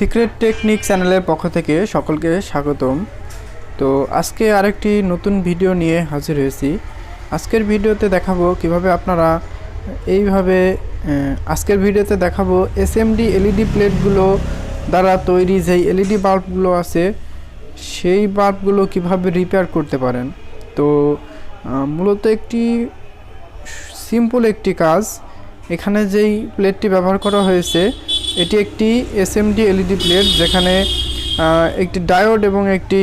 Secret technique চ্যানেলের পক্ষ থেকে সকলকে স্বাগতম। তো আজকে আরেকটি নতুন ভিডিও নিয়ে হাজির হয়েছি। আজকের ভিডিওতে দেখাবো কীভাবে আপনারা এইভাবে আজকের ভিডিওতে দেখাবো এস এসএমডি এলইডি প্লেটগুলো দ্বারা তৈরি যেই এলইডি বাল্বগুলো আছে, সেই বাল্বগুলো কীভাবে রিপেয়ার করতে পারেন। তো মূলত একটি সিম্পল একটি কাজ, এখানে যেই প্লেটটি ব্যবহার করা হয়েছে এটি একটি এসএমডি এলইডি প্লেট যেখানে একটি ডায়োড এবং একটি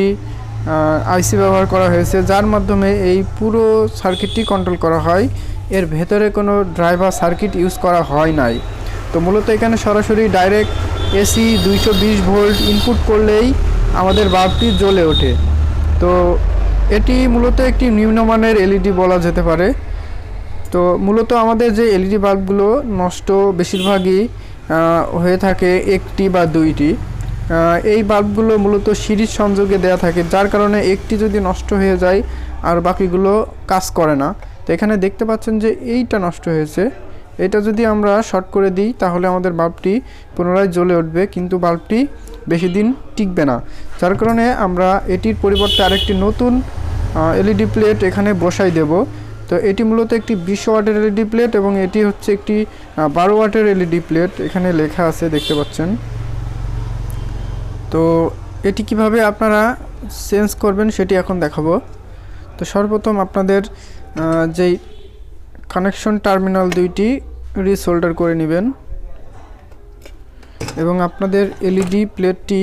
আইসি ব্যবহার করা হয়েছে, যার মাধ্যমে এই পুরো সার্কিটটি কন্ট্রোল করা হয়। এর ভেতরে কোনো ড্রাইভার সার্কিট ইউজ করা হয় নাই। তো মূলত এখানে সরাসরি ডাইরেক্ট এসি দুইশো বিশ ভোল্ট ইনপুট করলেই আমাদের বাল্বটি জ্বলে ওঠে। তো এটি মূলত একটি নিম্নমানের এলইডি বলা যেতে পারে। তো মূলত আমাদের যে এলইডি বাল্বগুলো নষ্ট বেশিরভাগই হয়ে থাকে একটি বা দুইটি। এই বাল্বগুলো মূলত সিরিজ সংযোগে দেয়া থাকে, যার কারণে একটি যদি নষ্ট হয়ে যায় আর বাকিগুলো কাজ করে না। তো এখানে দেখতে পাচ্ছেন যে এইটা নষ্ট হয়েছে। এটা যদি আমরা শর্ট করে দিই, তাহলে আমাদের বাল্বটি পুনরায় জ্বলে উঠবে, কিন্তু বাল্বটি বেশি দিন টিকবে না। যার কারণে আমরা এটির পরিবর্তে আরেকটি নতুন এলইডি প্লেট এখানে বসাই দেব। তো এটি মূলত একটি বিশ ওয়াটের এলইডি প্লেট এবং এটি হচ্ছে একটি বারো ওয়াটের এলইডি প্লেট। এখানে লেখা আছে, দেখতে পাচ্ছেন। তো এটি কীভাবে আপনারা চেঞ্জ করবেন সেটি এখন দেখাবো। তো সর্বপ্রথম আপনাদের যেই কানেকশন টার্মিনাল দুইটি রিসোল্ডার করে নেবেন। এবং আপনাদের এলইডি প্লেটটি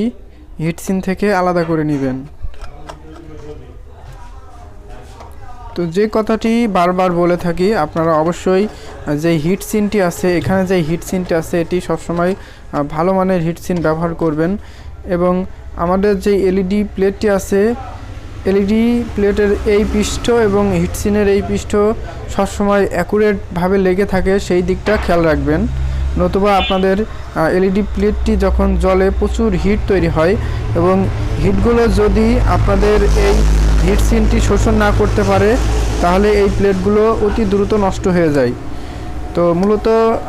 হিটসিন থেকে আলাদা করে নেবেন। তো যে কথাটি বারবার বলে থাকি, আপনারা অবশ্যই যে হিট সিনটি আছে, এখানে যে হিট সিনটি আছে, এটি সবসময় ভালো মানের হিট সিন ব্যবহার করবেন। এবং আমাদের যে এলইডি প্লেটটি আছে, এলইডি প্লেটের এই পৃষ্ঠ এবং হিটসিনের এই পৃষ্ঠ সবসময় অ্যাকুরেটভাবে লেগে থাকে, সেই দিকটা খেয়াল রাখবেন। নতুবা আপনাদের এলইডি প্লেটটি যখন জলে প্রচুর হিট তৈরি হয় এবং হিটগুলো যদি আপনাদের এই হিট সিনটি শোষণ না করতে পারে, তাহলে এই প্লেটগুলো অতি দ্রুত নষ্ট হয়ে যায়। তো মূলত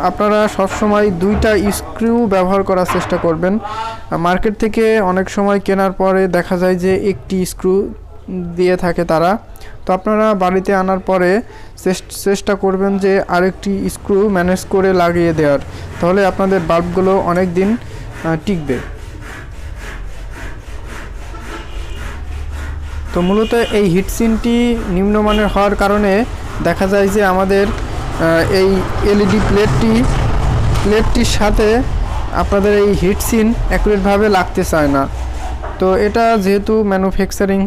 আপনারা সবসময় দুইটা স্ক্রু ব্যবহার করার চেষ্টা করবেন। মার্কেট থেকে অনেক সময় কেনার পরে দেখা যায় যে একটি স্ক্রু দিয়ে থাকে তারা। তো আপনারা বাড়িতে আনার পরে চেষ্টা করবেন যে আরেকটি স্ক্রু ম্যানেজ করে লাগিয়ে দেওয়ার। তাহলে আপনাদের বাল্বগুলো অনেক দিন টিকবে। তো মূলত এই হিটসিনটি নিম্নমানের হওয়ার কারণে দেখা যায় যে আমাদের এই এলইডি প্লেটটি প্লেটটির সাথে আপনাদের এই হিটসিন অ্যাকুরেটভাবে লাগতে চায় না। তো এটা যেহেতু ম্যানুফ্যাকচারিং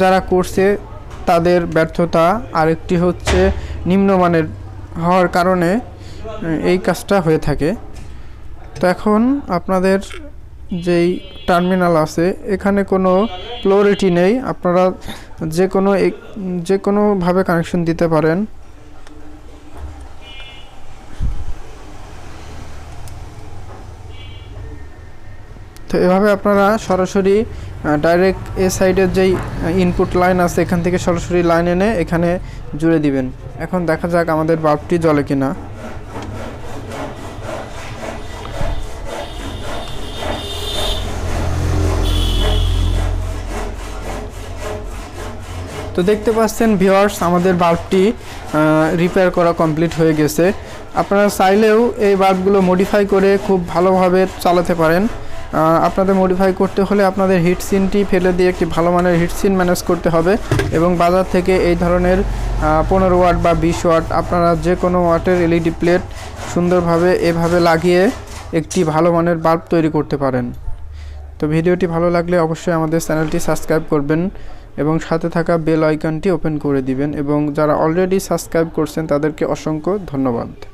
যারা করছে, তাদের ব্যর্থতা আরেকটি হচ্ছে নিম্নমানের হওয়ার কারণে এই কাজটা হয়ে থাকে। তো এখন আপনাদের যেই টার্মিনাল আছে, এখানে কোনো প্লোরিটি নেই। আপনারা যে কোনো যে কোনোভাবে কানেকশন দিতে পারেন। তো এভাবে আপনারা সরাসরি ডাইরেক্ট এ সাইডের যেই ইনপুট লাইন আছে, এখান থেকে সরাসরি লাইন এনে এখানে জুড়ে দিবেন। এখন দেখা যাক আমাদের বাল্বটি জ্বলে কিনা। তো দেখতে পাচ্ছেন ভিওয়ার্স আমাদের বাল্বটি রিপেয়ার করা কমপ্লিট হয়ে গেছে। আপনারা চাইলেও এই বাল্বগুলো মডিফাই করে খুব ভালোভাবে চালাতে পারেন। আপনাদের মডিফাই করতে হলে আপনাদের হিট সিনটি ফেলে দিয়ে একটি ভালো মানের হিট সিন ম্যানেজ করতে হবে এবং বাজার থেকে এই ধরনের পনেরো ওয়াট বা বিশ ওয়াট আপনারা যে কোনো ওয়াটের এলইডি প্লেট সুন্দরভাবে এভাবে লাগিয়ে একটি ভালো মানের বাল্ব তৈরি করতে পারেন। তো ভিডিওটি ভালো লাগলে অবশ্যই আমাদের চ্যানেলটি সাবস্ক্রাইব করবেন। এবং সাথে থাকা বেল আইকনটি ওপেন করে দিবেন এবং যারা অলরেডি সাবস্ক্রাইব করছেন তাদেরকে অসংখ্য ধন্যবাদ।